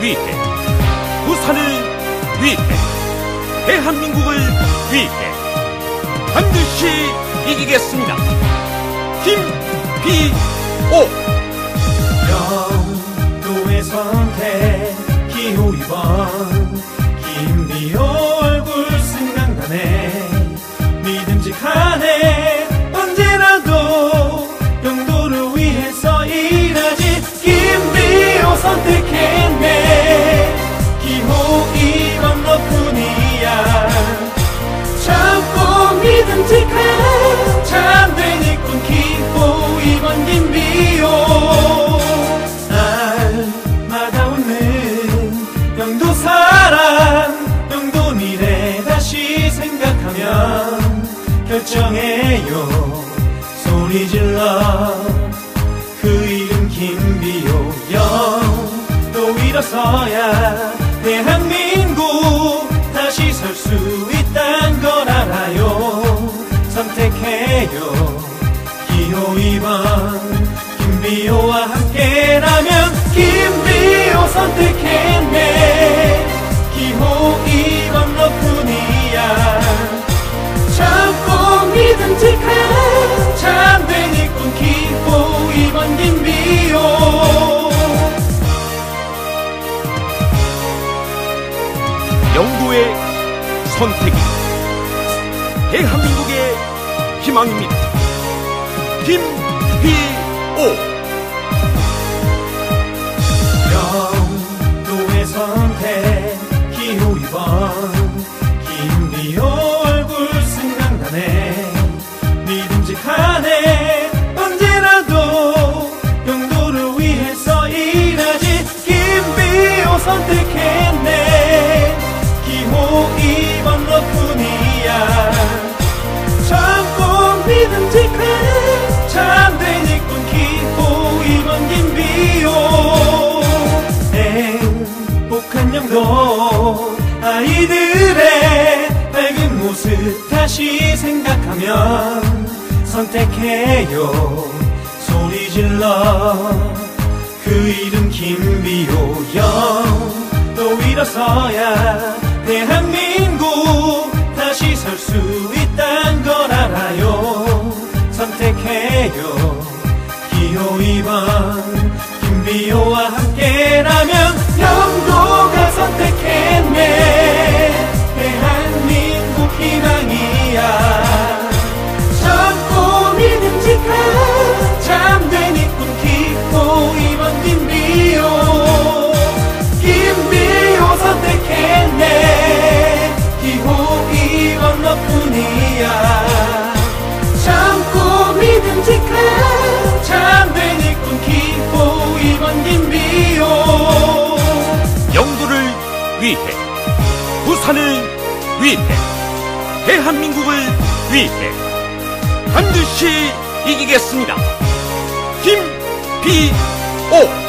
위해 부산을 위해 대한민국을 위해 반드시 이기겠습니다. 김비오 영도의 선택 기호 2번 생각하면 결정해요. 소리 질러 그 이름 김비호 영도 일어서야 대한민국 다시 설 수 있단 걸 알아요. 선택해요. 기호 2번 김비호와 함께라면 김비호 선택했네 영도의 선택이 대한민국의 희망입니다. 김비오 영도의 선택 기호 2번 김비호 얼굴 생각나네. 믿음직하네. 선택했 모습 다시 생각하면 선택해요. 소리 질러. 그 이름 김비호 영 또 일어서야 대한민국 다시 설 수 있단 걸 알아요. 선택해요. 기호 2번 김비호와 함께 위해 부산을 위해 대한민국을 위해 반드시 이기겠습니다. 김비오